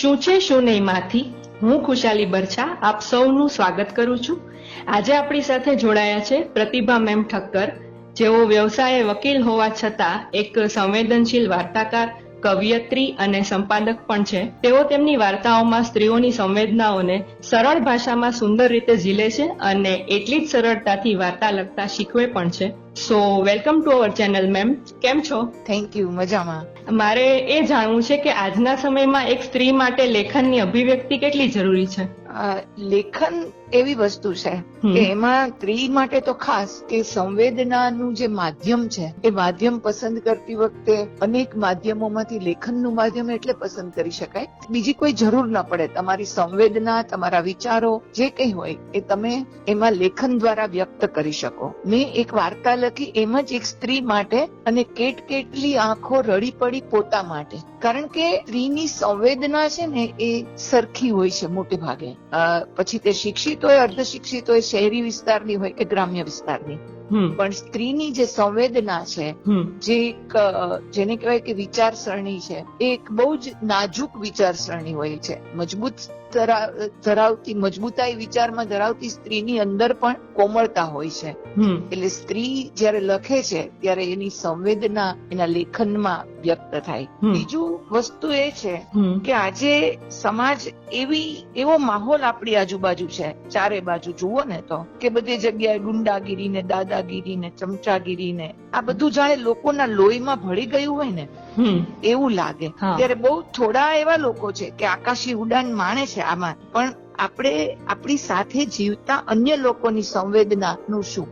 શું છે, શું નહીં માંથી? હું ખુશાલી બરછા, આપ સૌનું સ્વાગત કરું છું. આજે આપણી સાથે જોડાયા છે પ્રતિભા મેમ ઠક્કર. જેઓ વ્યવસાયે વકીલ હોવા છતાં એક સંવેદનશીલ વાર્તાકાર, કવિયત્રી અને સંપાદક પણ છે. તેઓ તેમની વાર્તાઓમાં સ્ત્રીઓની સંવેદનાઓને સરળ ભાષામાં સુંદર રીતે ઝીલે છે અને એટલી જ સરળતાથી વાર્તા લખતા શીખવે પણ છે. So welcome to our channel ma'am કેમ છો? થેન્ક યુ મજામાં. મારે એ જાણવું છે કે આજના સમયમાં એક સ્ત્રી માટે લેખનની અભિવ્યક્તિ કેટલી જરૂરી છે? લેખન એવી વસ્તુ છે કે એમાં સ્ત્રી માટે તો ખાસ કે સંવેદનાનું જે માધ્યમ છે એ માધ્યમ પસંદ કરતી વખતે અનેક માધ્યમોમાંથી લેખનનું માધ્યમ એટલે પસંદ કરી શકાય. બીજી કોઈ જરૂર ન પડે. તમારી સંવેદના તમારા વિચારો જે કંઈ હોય એ તમે એમાં લેખન દ્વારા વ્યક્ત કરી શકો. મેં એક વાર્તા લખી એમ જ એક સ્ત્રી માટે અને કેટ કેટલી આંખો રડી પડી પોતા માટે. કારણ કે સ્ત્રીની સંવેદના છે ને એ સરખી હોય છે મોટે ભાગે. પછી તે શિક્ષિત હોય અર્ધ શિક્ષિત હોય શહેરી વિસ્તારની હોય કે ગ્રામ્ય વિસ્તારની. પણ સ્ત્રીની જે સંવેદના છે જે એક જેને કહેવાય કે વિચારસરણી છે એ એક બહુ જ નાજુક વિચારસરણી હોય છે. મજબૂત ધરાવતી મજબૂતાઈ વિચારમાં ધરાવતી સ્ત્રીની અંદર પણ કોમળતા હોય છે. એટલે સ્ત્રી જ્યારે લખે છે ત્યારે એની સંવેદના એના લેખનમાં વ્યક્ત થાય. બીજું વસ્તુ એ છે કે આજે સમાજ એવી એવો માહોલ આપણી આજુબાજુ છે. ચારે બાજુ જુઓ ને તો કે બધી જગ્યાએ ગુંડાગીરી ને દાદાગીરી ને ચમચાગીરી ને આ બધું જાણે લોકોના લોહીમાં ભળી ગયું હોય ને એવું લાગે. ત્યારે બહુ થોડા એવા લોકો છે કે આકાશી ઉડાન માણે છે. આમાં. પણ આપણે આપણી સાથે જીવતા અન્ય લોકોની સંવેદનાનું શું?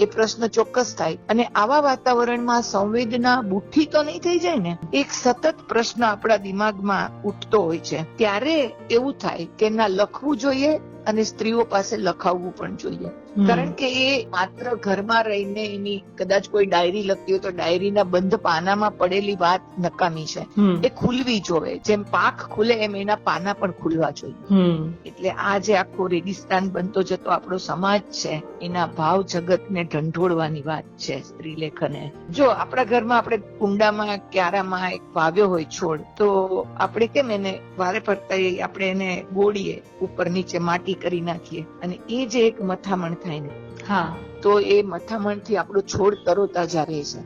એ પ્રશ્ન ચોક્કસ થાય. અને આવા વાતાવરણમાં સંવેદના બુઠ્ઠી તો નહીં થઈ જાય ને? એક સતત પ્રશ્ન આપણા દિમાગમાં ઉઠતો હોય છે. ત્યારે એવું થાય કે ના લખવું જોઈએ અને સ્ત્રીઓ પાસે લખાવવું પણ જોઈએ. કારણ કે એ માત્ર ઘરમાં રહીને એની કદાચ કોઈ ડાયરી લખતી હોય તો ડાયરીના બંધ પાનામાં પડેલી વાત નકામી છે. એ ખુલવી જોવે. જેમ પાક ખુલે એમ એના પાના પણ ખુલવા જોઈએ. એટલે આ જે આખો રેગિસ્તાન બનતો જતો આપણો સમાજ છે એના ભાવ જગતને ઢંઢોળવાની વાત છે સ્ત્રી લેખને. જો આપણા ઘરમાં આપણે કુંડામાં ક્યારામાં એક વાવ્યો હોય છોડ તો આપણે કેમ એને વારે ફરતા આપણે એને ગોળીએ ઉપર નીચે માટી કરી નાખીએ. અને એ જે એક મથામણ થાય ને. હા. તો એ મથામણથી આપણો છોડ તરોતાજા રહે છે.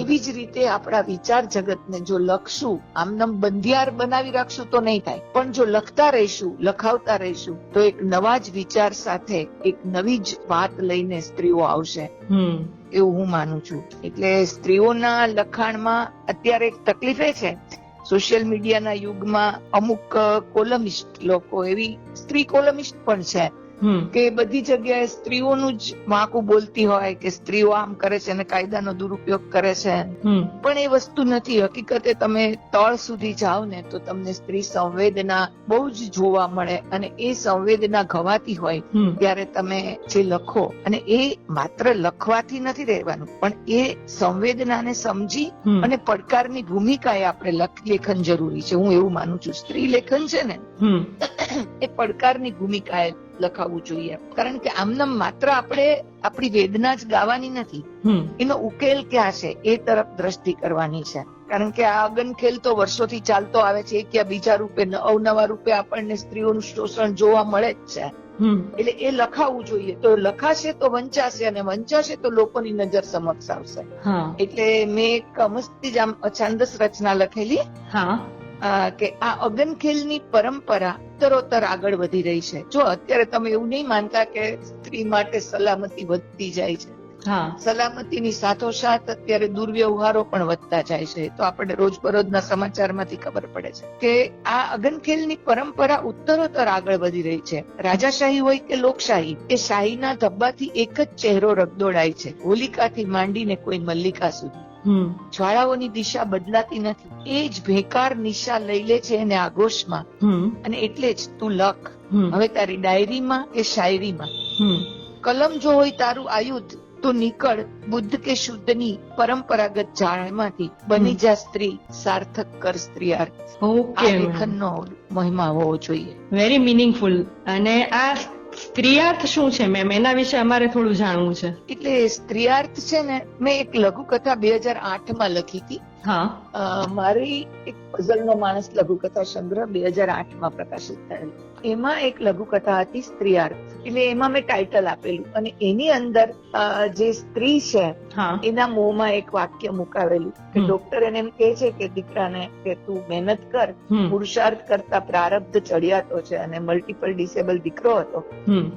એવી જ રીતે આપણા વિચાર જગતને જો લખશું આમનામ બંધિયાર બનાવી રાખશું તો નહીં થાય. પણ જો લખતા રહીશું લખાવતા રહીશું તો એક નવા જ વિચાર સાથે એક નવી જ વાત લઈને સ્ત્રીઓ આવશે. એવું હું માનું છું. એટલે સ્ત્રીઓના લખાણમાં અત્યારે એક તકલીફ એ છે. સોશિયલ મીડિયાના યુગમાં અમુક કોલમિસ્ટ લોકો એવી સ્ત્રી કોલમિસ્ટ પણ છે. કે બધી જગ્યાએ સ્ત્રીઓનું જ વાંકું બોલતી હોય કે સ્ત્રીઓ આમ કરે છે અને કાયદાનો દુરુપયોગ કરે છે. પણ એ વસ્તુ નથી. હકીકતે તમે તળ સુધી જાઓ ને તો તમને સ્ત્રી સંવેદના બહુ જ જોવા મળે અને એ સંવેદના ઘવાતી હોય ત્યારે તમે જે લખો અને એ માત્ર લખવાથી નથી રહેવાનું પણ એ સંવેદનાને સમજી અને પડકારની ભૂમિકાએ આપણે લેખન જરૂરી છે. હું એવું માનું છું. સ્ત્રી લેખન છે ને એ પડકારની ભૂમિકાએ લખાવવું જોઈએ. કારણ કે આમને માત્ર આપણે આપણી વેદના જ ગાવાની નથી. એનો ઉકેલ ક્યાં છે? એ તરફ દ્રષ્ટિ કરવાની છે. કારણ કે આ અગનખેલ તો વર્ષોથી ચાલતો આવે છે. એક યા બીજા રૂપે અવનવા રૂપે આપણને સ્ત્રીઓનું શોષણ જોવા મળે જ છે. એટલે એ લખાવવું જોઈએ. તો લખાશે તો વંચાશે અને વંચાશે તો લોકોની નજર સમક્ષ આવશે. એટલે મેં એક મસ્તી જ આમ છાંદસ રચના લખેલી. કે આ અગનખેલની પરંપરા તરોતર આગળ વધી રહી છે. જો અત્યારે તમે એવું નહીં માનતા કે સ્ત્રી માટે સલામતી વધતી જાય છે. સલામતીની સાથોસાથ અત્યારે દુર્વ્યવહારો પણ વધતા જાય છે. તો આપણે રોજબરોજના સમાચારમાંથી ખબર પડે છે કે આ અગનખેલની પરંપરા ઉત્તરોત્તર આગળ વધી રહી છે. રાજાશાહી હોય કે લોકશાહી એ શાહીના ધબ્બાથી એક જ ચહેરો રગદોડાય છે. હોલિકાથી માંડીને કોઈ મલ્લિકા સુધી. જ્વાળાઓની દિશા બદલાતી નથી. એ જ ભેકાર નિશા લઈ લે છે એને આઘોષમાં અને એટલે જ તું લખ. હવે તારી ડાયરીમાં કે શાયરીમાં? કલમ જો હોય તારું આયુધ તો નીકળ બુદ્ધ કે શુદ્ધની પરંપરાગત જાળમાંથી. બની જા સ્ત્રી સાર્થક કર સ્ત્રીયાર્થ આ લેખનનો મહિમા હોવો જોઈએ. વેરી મિનિંગફુલ અને આ સ્ત્રીયાર્થ શું છે મેમ? એના વિશે અમારે થોડું જાણવું છે. એટલે સ્ત્રીયાર્થ છે ને, મેં એક લઘુકથા બે હજાર આઠમાં લખી હતી. હા. મારી એક પઝલનો માણસ લઘુકથા સંગ્રહ બે હજાર આઠમાં પ્રકાશિત થયેલ. એમાં એક લઘુકથા હતી સ્ત્રીયાર્થ એટલે એમાં મેં ટાઇટલ આપેલું. અને એની અંદર જે સ્ત્રી છે એના મોંમાં એક વાક્ય મુકાવેલું કે ડોક્ટર એને એમ કહે છે કે દીકરાને કે તું મહેનત કર પુરુષાર્થ કરતા પ્રારબ્ધ ચડિયાતો છે અને મલ્ટિપલ ડિસેબલ દીકરો હતો.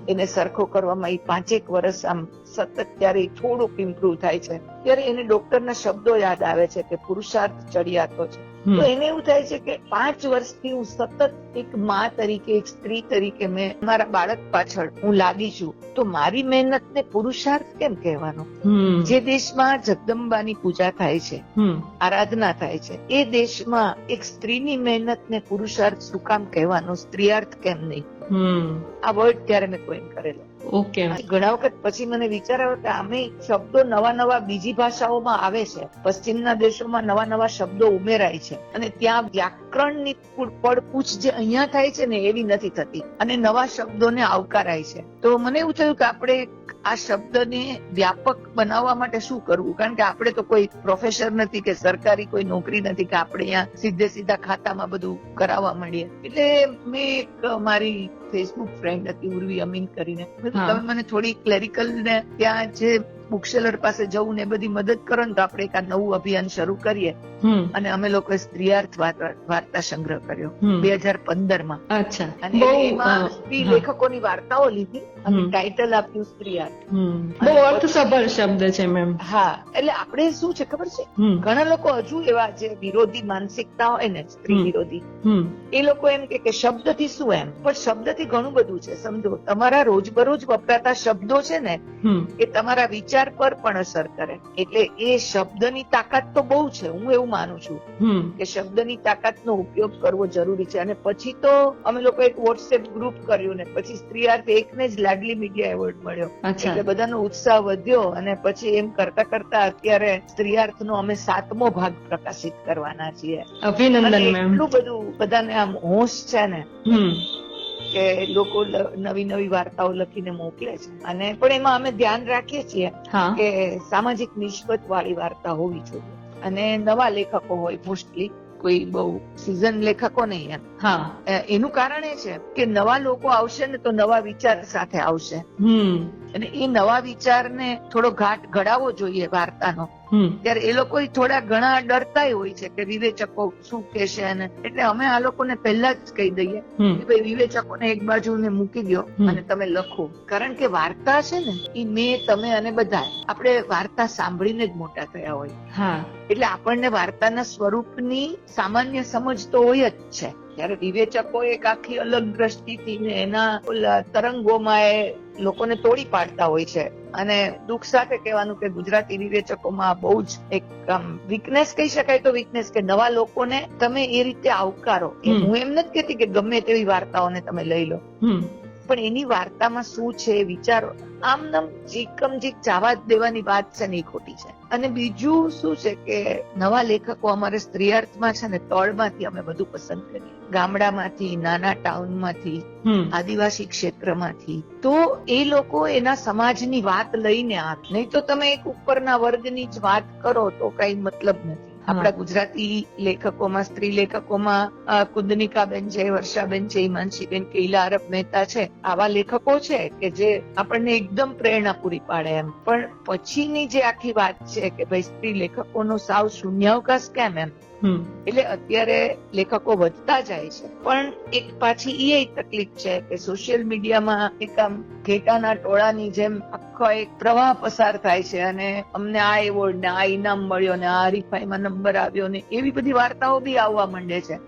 એને સરખો કરવામાં એ પાંચેક વર્ષ આમ સતત ત્યારે થોડુંક ઇમ્પ્રુવ થાય છે. ત્યારે એને ડોક્ટરના શબ્દો યાદ આવે છે કે પુરુષાર્થ ચડિયાતો છે. તો એને એવું થાય છે કે પાંચ વર્ષથી હું સતત એક મા તરીકે એક સ્ત્રી તરીકે મેં મારા બાળક પાછળ હું લાગી છું તો મારી મહેનતને પુરુષાર્થ કેમ કહેવાનો? જે દેશમાં જગદંબાની પૂજા થાય છે આરાધના થાય છે એ દેશમાં એક સ્ત્રીની મહેનતને પુરુષાર્થ શું કામ કહેવાનો? સ્ત્રીયાર્થ કેમ નહીં? આ વર્ડ ત્યારે મેં કોઈન કરેલો. ઓકે. ઘણા વખત પછી મને વિચાર આવ્યો કે આમે શબ્દો નવા નવા બીજી ભાષાઓમાં આવે છે. પશ્ચિમના દેશોમાં નવા નવા શબ્દો ઉમેરાય છે. અને ત્યાં વ્યાકરણની પડપૂછ જે અહીંયા થાય છે ને એવી નથી થતી. અને નવા શબ્દોને આવકારાય છે. તો મને એવું થયું કે આપણે આ શબ્દને વ્યાપક બનાવવા માટે શું કરવું? કારણ કે આપણે તો કોઈ પ્રોફેસર નથી કે સરકારી કોઈ નોકરી નથી કે આપણે અહીંયા સીધે સીધા ખાતામાં બધું કરાવવા માંડીએ. એટલે મેં એક મારી ફેસબુક ફ્રેન્ડ હતી ઉર્વી અમીન કરીને. તમે મને થોડી ક્લેરિકલ ને ત્યાં જે બુકસેલર પાસે જવું ને બધી મદદ કરો ને તો આપણે એક આ નવું અભિયાન શરૂ કરીએ. અને અમે લોકો સ્ત્રીયાર્થ વાર્તા સંગ્રહ કર્યો. બે હજાર પંદરમાં અચ્છા. અને એમાં સ્ત્રી લેખકોની વાર્તાઓ લીધી અને ટાઇટલ આપ્યું સ્ત્રીયાર્થ. બહુ અર્થસભર શબ્દ છે મેમ. હા એટલે આપણે શું છે ખબર છે? ઘણા લોકો હજુ એવા જે વિરોધી માનસિકતા હોય ને સ્ત્રી વિરોધી એ લોકો એમ કે કે શબ્દથી શું એમ? પણ શબ્દથી ઘણું બધું છે સમજો. તમારા રોજબરોજ વપરાતા શબ્દો છે ને એ તમારા વિચાર પર પણ અસર કરે. એટલે એ શબ્દની તાકાત તો બહુ છે હું એવું માનું છું કે શબ્દની તાકાતનો ઉપયોગ કરવો જરૂરી છે. અને પછી તો અમે લોકો એક વોટ્સએપ ગ્રુપ કર્યું ને પછી સ્ત્રીયાર્થ એકને જ લાડલી મીડિયા એવોર્ડ મળ્યો. એટલે બધાનો ઉત્સાહ વધ્યો અને પછી એમ કરતા કરતા અત્યારે સ્ત્રીયાર્થનો અમે સાતમો ભાગ પ્રકાશિત કરવાના છીએ. અભિનંદન એટલું બધું બધાને આમ હોશ છે ને કે લોકો નવી નવી વાર્તાઓ લખીને મોકલે છે. અને પણ એમાં અમે ધ્યાન રાખીએ છીએ કે સામાજિક નિસ્બત વાળી વાર્તા હોવી જોઈએ. અને નવા લેખકો હોય મોસ્ટલી કોઈ બહુ સિઝન લેખકો નહીં એમ. હા. એનું કારણ એ છે કે નવા લોકો આવશે ને તો નવા વિચાર સાથે આવશે. હમ. અને એ નવા વિચારને થોડો ઘાટ ઘડાવવો જોઈએ વાર્તાનો. ત્યારે એ લોકો થોડા ઘણા ડરતાય હોય છે કે વિવેચકો શું કેશે અને એટલે અમે આ લોકોને પહેલા જ કહી દઈએ કે ભાઈ વિવેચકોને એક બાજુ ને મૂકી દો અને તમે લખો. કારણ કે વાર્તા છે ને એ મેં તમે અને બધા આપણે વાર્તા સાંભળીને જ મોટા થયા હોય. હા. એટલે આપણને વાર્તાના સ્વરૂપની સામાન્ય સમજ તો હોય જ છે. ત્યારે વિવેચકો એક આખી અલગ દ્રષ્ટિથી ને એના ઓલા તરંગોમાં એ લોકોને તોડી પાડતા હોય છે. અને દુઃખ સાથે કહેવાનું કે ગુજરાતી વિવેચકોમાં બહુ જ એક આમ વીકનેસ કહી શકાય તો વીકનેસ કે નવા લોકોને તમે એ રીતે આવકારો. હું એમ નથી કહેતી કે ગમે તેવી વાર્તાઓને તમે લઈ લો. પણ એની વાર્તામાં શું છે વિચારો. આમ નમ જીકમ જીક જવા દેવાની વાત છે ને એ ખોટી છે. અને બીજું શું છે કે નવા લેખકો અમારે સ્ત્રીઅર્થમાં છે ને તળમાંથી અમે બધું પસંદ કરીએ. ગામડામાંથી નાના ટાઉનમાંથી માંથી આદિવાસી ક્ષેત્રમાંથી. તો એ લોકો એના સમાજની વાત લઈને આવે નહીં તો તમે એક ઉપરના વર્ગની જ વાત કરો તો કઈ મતલબ નથી. આપણા ગુજરાતી લેખકોમાં સ્ત્રી લેખકોમાં કુંદનિકાબેન છે વર્ષાબેન છે હિમાંશીબેન કેલા અરબ મહેતા છે આવા લેખકો છે કે જે આપણને એકદમ પ્રેરણા પૂરી પાડે એમ. પણ પછીની જે આખી વાત છે કે ભાઈ સ્ત્રી લેખકોનો સાવ શૂન્યાવકાશ કેમ એમ? એટલે અત્યારે લેખકો વધતા જાય છે. પણ એક પાછી એ તકલીફ છે કે સોશિયલ મીડિયામાં એક આમ ઘેટાના ટોળાની જેમ આખો એક પ્રવાહ પસાર થાય છે અને અમને આ એવોર્ડ ને આ ઇનામ મળ્યો ને આ હરીફાઈમાં નંબર આવ્યો ને એવી બધી વાર્તાઓ બી આવવા માંડે છે.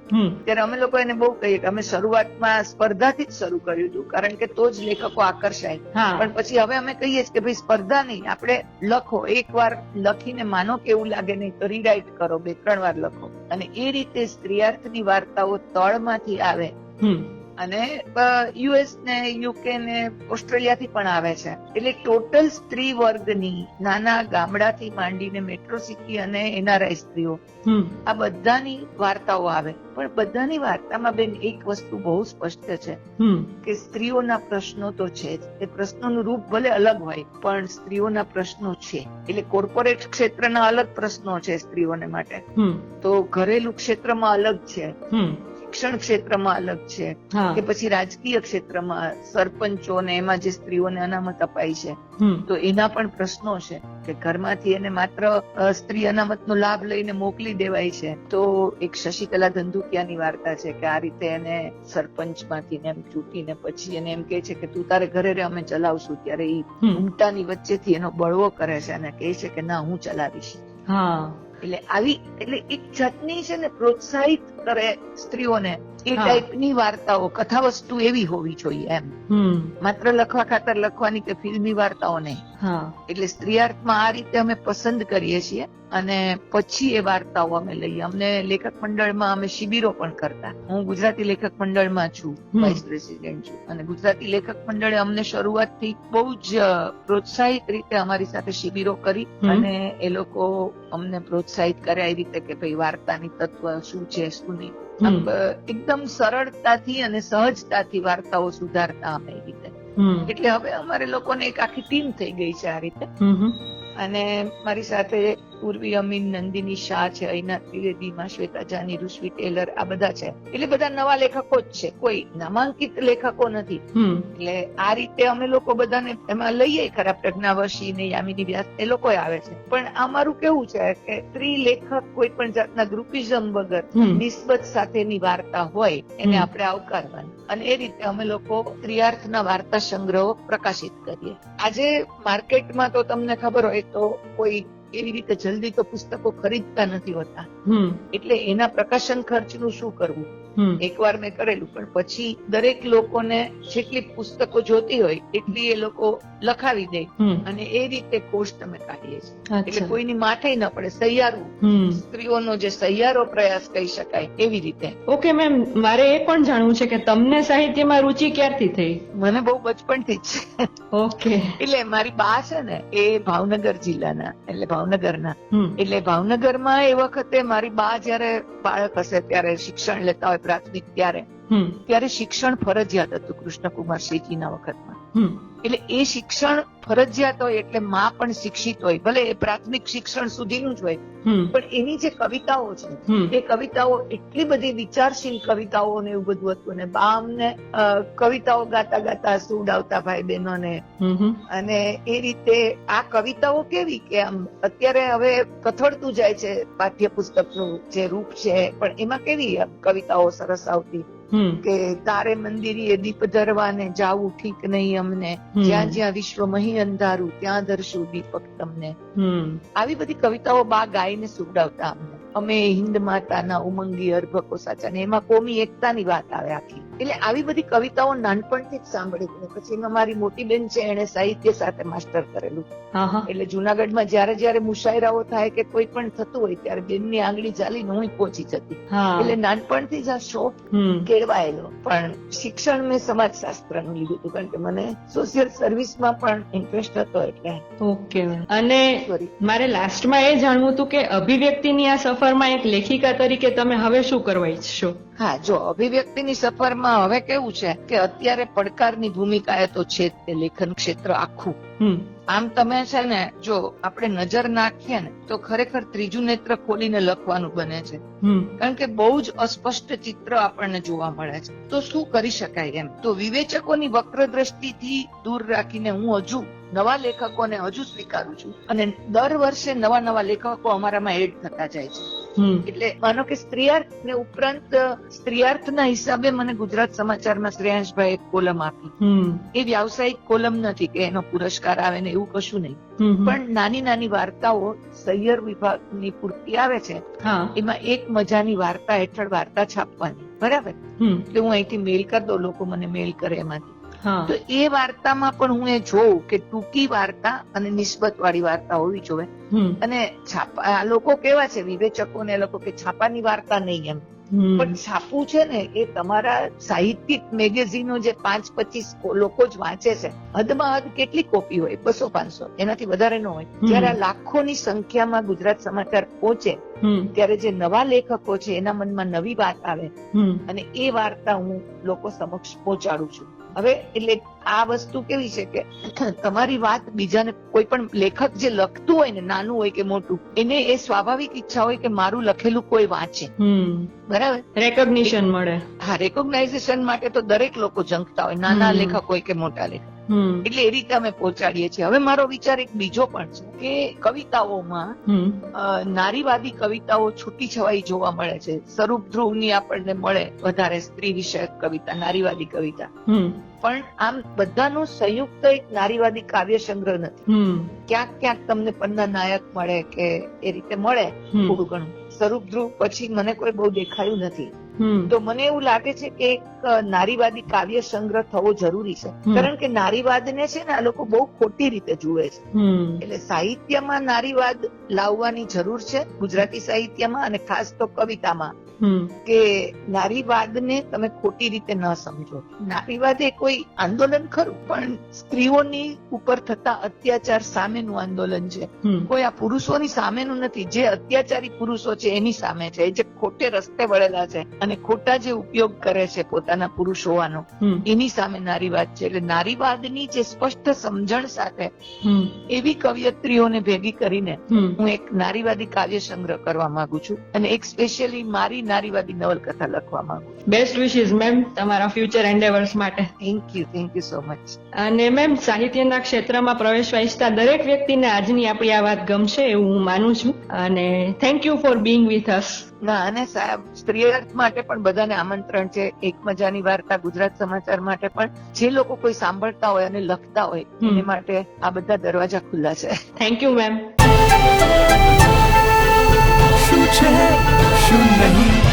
ત્યારે અમે લોકો એને બહુ કહીએ કે અમે શરૂઆતમાં સ્પર્ધાથી જ શરૂ કર્યું હતું કારણ કે તો જ લેખકો આકર્ષાય. પણ પછી હવે અમે કહીએ છીએ કે ભાઈ સ્પર્ધા નહીં આપણે લખો. એક વાર લખીને માનો કે એવું લાગે નહીં તો રીરાઈટ કરો બે ત્રણ વાર લખો. અને એ રીતે સ્ત્રીયાર્થની વાર્તાઓ તળમાંથી આવે. અને યુએસ ને યુકે ને ઓસ્ટ્રેલિયા થી પણ આવે છે. એટલે ટોટલ સ્ત્રી વર્ગની નાના ગામડાથી માંડીને મેટ્રો સિટી અને એનઆરઆઈ સ્ત્રીઓ આ બધાની વાર્તાઓ આવે. પણ બધાની વાર્તામાં બેન એક વસ્તુ બહુ સ્પષ્ટ છે કે સ્ત્રીઓના પ્રશ્નો તો છે જ. એ પ્રશ્નોનું રૂપ ભલે અલગ હોય પણ સ્ત્રીઓના પ્રશ્નો છે. એટલે કોર્પોરેટ ક્ષેત્રના અલગ પ્રશ્નો છે સ્ત્રીઓને માટે. તો ઘરેલું ક્ષેત્રમાં અલગ છે. શિક્ષણ ક્ષેત્રમાં અલગ છે કે પછી રાજકીય ક્ષેત્રમાં સરપંચો ને એમાં જે સ્ત્રીઓને અનામત અપાય છે તો એના પણ પ્રશ્નો છે કે ઘરમાંથી એને માત્ર સ્ત્રી અનામતનો લાભ લઈને મોકલી દેવાય છે તો એક શશિકલા ધંધુકિયાની વાર્તા છે કે આ રીતે એને સરપંચમાંથી માંથી એમ ચૂંટીને પછી એને એમ કે છે કે તું તારે ઘરે રે અમે ચલાવશું ત્યારે એ ઉમટાની વચ્ચેથી એનો બળવો કરે છે અને કહે છે કે ના હું ચલાવીશ. એટલે આવી એટલે એક જાતની છે ને પ્રોત્સાહિત કરે સ્ત્રીઓને એ. ટાઈપની વાર્તાઓ કથા વસ્તુ એવી હોવી જોઈએ એમ. માત્ર લખવા ખાતર લખવાની કે ફિલ્મી વાર્તાઓ નહીં. એટલે સ્ત્રીયાર્થમાં આ રીતે અમે પસંદ કરીએ છીએ અને પછી એ વાર્તાઓ અમે લઈએ. અમને લેખક મંડળમાં અમે શિબિરો પણ કરતા. હું ગુજરાતી લેખક મંડળમાં છું. વાઇસ પ્રેસિડેન્ટ છું. અને ગુજરાતી લેખક મંડળે અમને શરૂઆતથી બહુ જ પ્રોત્સાહિત રીતે અમારી સાથે શિબિરો કરી અને એ લોકો અમને પ્રોત્સાહિત કર્યા એ રીતે કે ભાઈ વાર્તાની તત્વ શું છે શું નહીં આમ, એકદમ સરળતાથી અને સહજતાથી વાર્તાઓ સુધારતા અમે એ રીતે. એટલે હવે અમારે લોકોને એક આખી ટીમ થઈ ગઈ છે આ રીતે. અને મારી સાથે પૂર્વી અમીન નંદિની શાહ છે અહીના ત્રિવેદી માં શ્વેતા જાની ઋષિ ટેલર આ બધા છે. એટલે બધા નવા લેખકો જ છે. કોઈ નામાંકિત લેખકો નથી. એટલે આ રીતે અમે લોકો બધાને એમાં લઈએ ખરા પ્રજ્ઞાવશી ને યામિની વ્યાસ એ લોકો આવે છે. પણ અમારું કેવું છે કે સ્ત્રી લેખક કોઈ પણ જાતના ગ્રુપિઝમ વગર નિસ્બત સાથેની વાર્તા હોય એને આપણે આવકારવાની. અને એ રીતે અમે લોકો ત્રિયાર્થના વાર્તા સંગ્રહો પ્રકાશિત કરીએ. આજે માર્કેટમાં તો તમને ખબર હોય તો કોઈ એવી રીતે જલ્દી તો પુસ્તકો ખરીદતા નથી હોતા. એટલે એના પ્રકાશન ખર્ચનું શું કરવું? એકવાર મેં કરેલું. પણ પછી દરેક લોકોને જેટલી પુસ્તકો જોતી હોય એટલી એ લોકો લખાવી દે. અને એ રીતે કોષ તમે કાઢીએ છીએ એટલે કોઈની માથે ન પડે સહિયારું. સ્ત્રીઓનો જે સહિયારો પ્રયાસ કહી શકાય એવી રીતે. ઓકે મેમ મારે એ પણ જાણવું છે કે તમને સાહિત્યમાં રુચિ ક્યારથી થઈ? મને બહુ બચપણથી જ. છે ઓકે. એટલે મારી બા છે ને એ ભાવનગર જિલ્લાના એટલે ભાવનગરના. એટલે ભાવનગરમાં એ વખતે મારી બા જયારે બાળક હશે ત્યારે શિક્ષણ લેતા હોય પ્રાથમિક ત્યારે. ત્યારે શિક્ષણ ફરજિયાત હતું કૃષ્ણકુમાર ના વખતમાં. એટલે એ શિક્ષણ ફરજિયાત હોય એટલે માં પણ શિક્ષિત હોય. ભલે એ પ્રાથમિક શિક્ષણ સુધીનું જ હોય પણ એની જે કવિતાઓ છે એ કવિતાઓ એટલી બધી વિચારશીલ કવિતાઓ ને એવું બધું હતું ને બા અમને કવિતાઓ ગાતા ગાતા સુડાવતા ભાઈ બહેનોને. અને એ રીતે આ કવિતાઓ કેવી કે આમ અત્યારે હવે કથળતું જાય છે પાઠ્યપુસ્તકનું જે રૂપ છે પણ એમાં કેવી કવિતાઓ સરસ આવતી? કે તારે મંદિરે દીપ ધરવાને જાવું ઠીક નહીં અમને. જ્યાં જ્યાં વિશ્વ મહી અંધારું ત્યાં ધરશું દીપક તમને. આવી બધી કવિતાઓ બા ગાઈને સુવડાવતા અમને. અમે હિન્દ માતાના ઉમંગી અર્ભકો સાચા ને એમાં કોમી એકતાની વાત આવે આખી. એટલે આવી બધી કવિતાઓ નાનપણથી જ સાંભળી પછી એમાં મારી મોટી બેન છે એને સાહિત્ય સાથે માસ્ટર કરેલું. એટલે જુનાગઢમાં જયારે જયારે મુશાયરાઓ થાય કે કોઈ પણ થતું હોય ત્યારે બેનની આંગળી ચાલીને હું પહોંચી જતી. એટલે નાનપણથી જ આ શોખ કેળવાયેલો. પણ શિક્ષણ મેં સમાજશાસ્ત્રનું લીધું હતું કારણ કે મને સોશિયલ સર્વિસમાં પણ ઇન્ટરેસ્ટ હતો એટલે. ઓકે અને સોરી મારે લાસ્ટમાં એ જાણવું હતું કે અભિવ્યક્તિની આ સફરમાં એક લેખિકા તરીકે તમે હવે શું કરવા ઈચ્છશો? હા, જો, અભિવ્યક્તિની સફરમાં હવે કેવું છે કે અત્યારે પડકારની ભૂમિકા એ તો છે તે લેખન ક્ષેત્ર આખું. આમ તમે છે ને જો આપણે નજર નાખીએ ને તો ખરેખર ત્રીજું નેત્ર ખોલીને લખવાનું બને છે. કારણ કે બહુ જ અસ્પષ્ટ ચિત્ર આપણને જોવા મળે છે. તો શું કરી શકાય એમ? તો વિવેચકોની વક્ર દ્રષ્ટિથી દૂર રાખીને હું હજુ નવા લેખકોને હજુ સ્વીકારું છું. અને દર વર્ષે નવા નવા લેખકો અમારામાં એડ થતા જાય છે. એટલે માનો કે સ્ત્રીયાર્થ ને ઉપરાંત સ્ત્રીયાર્થના હિસાબે મને ગુજરાત સમાચારમાં શ્રેયાંશભાઈ એક કોલમ આપી. એ વ્યાવસાયિક કોલમ નથી કે એનો પુરસ્કાર આવે ને એવું કશું નહીં. પણ નાની નાની વાર્તાઓ સૈયર વિભાગની પૂર્તિ આવે છે હા. એમાં એક મજાની વાર્તા હેઠળ વાર્તા છાપવાની. બરાબર? એટલે હું અહીંથી મેલ કરી દઉં લોકો મને મેલ કરે એમાંથી. તો એ વાર્તામાં પણ હું એ જોઉં કે ટૂંકી વાર્તા અને નિસ્બત વાળી વાર્તા હોવી જોવે અને છાપા લોકો કેવા છે વિવેચકો ને લોકો કે છાપાની વાર્તા નહીં એમ. પણ છાપું છે ને એ તમારા સાહિત્યિક મેગેઝીનો જે પાંચ પચીસ લોકો જ વાંચે છે હદમાં હદ કેટલી કોપી હોય? બસો પાંચસો. એનાથી વધારે ન હોય. જયારે લાખોની સંખ્યામાં ગુજરાત સમાચાર પહોંચે. ત્યારે જે નવા લેખકો છે એના મનમાં નવી વાત આવે. અને એ વાર્તા હું લોકો સમક્ષ પહોંચાડું છું. હવે એટલે આ વસ્તુ કેવી છે કે તમારી વાત બીજાને કોઈ પણ લેખક જે લખતું હોય ને નાનું હોય કે મોટું એને એ સ્વાભાવિક ઈચ્છા હોય કે મારું લખેલું કોઈ વાંચે બરાબર રેકોગ્નિશન મળે હા રેકોગ્નાઇઝેશન માટે તો દરેક લોકો ઝંખતા હોય નાના. લેખક હોય કે મોટા લેખક. એટલે એ રીતે અમે પહોંચાડીએ છીએ. હવે મારો વિચાર એક બીજો પણ છે કે કવિતાઓમાં નારીવાદી કવિતાઓ છૂટી છવાઈ જોવા મળે છે. સ્વરૂપ ધ્રુવની આપણને મળે વધારે સ્ત્રી વિષયક કવિતા નારીવાદી કવિતા. પણ આમ બધાનું સંયુક્ત એક નારીવાદી કાવ્ય સંગ્રહ નથી ક્યાંક ક્યાંક તમને પન્ના નાયક મળે કે એ રીતે મળે થોડું ઘણું. સ્વરૂપ ધ્રુવ પછી મને કોઈ બહુ દેખાયું નથી. તો મને એવું લાગે છે કે એક નારીવાદી કાવ્ય સંગ્રહ થવો જરૂરી છે. કારણ કે નારીવાદને છે ને આ લોકો બહુ ખોટી રીતે જુએ છે. એટલે સાહિત્યમાં નારીવાદ લાવવાની જરૂર છે ગુજરાતી સાહિત્યમાં અને ખાસ તો કવિતામાં. કે નારીવાદને તમે ખોટી રીતે ન સમજો. નારીવાદ એ કોઈ આંદોલન ખરું પણ સ્ત્રીઓની ઉપર થતા અત્યાચાર સામેનું આંદોલન છે. કોઈ આ પુરુષોની સામેનું નથી જે અત્યાચારી પુરુષો છે એની સામે છે જે ખોટે રસ્તે વળેલા છે અને ખોટા જે ઉપયોગ કરે છે પોતાના પુરુષ હોવાનો એની સામે નારીવાદ છે. એટલે નારીવાદની જે સ્પષ્ટ સમજણ સાથે. એવી કવિયત્રીઓને ભેગી કરીને. હું એક નારીવાદી કાવ્ય સંગ્રહ કરવા માંગુ છું. અને એક સ્પેશિયલી મારી નારીવાદી નવલકથા લખવા માંગુ છું. બેસ્ટ વિશિસ મેમ તમારા ફ્યુચર એન્ડેવર્સ માટે. Thank you thank you so much અને મેમ સાહિત્યના ક્ષેત્રમાં પ્રવેશવા ઈચ્છતા દરેક વ્યક્તિને આજની આપણી આ વાત ગમશે એવું હું માનું છું. અને thank you for being with us ના અને સાહેબ સ્ત્રીઅર્થ માટે પણ બધાને આમંત્રણ છે. એક મજાની વાર્તા ગુજરાત સમાચાર માટે પણ. જે લોકો કોઈ સાંભળતા હોય અને લખતા હોય. એને માટે આ બધા દરવાજા ખુલ્લા છે. થેન્ક યુ મેમ શું છે શું નહીં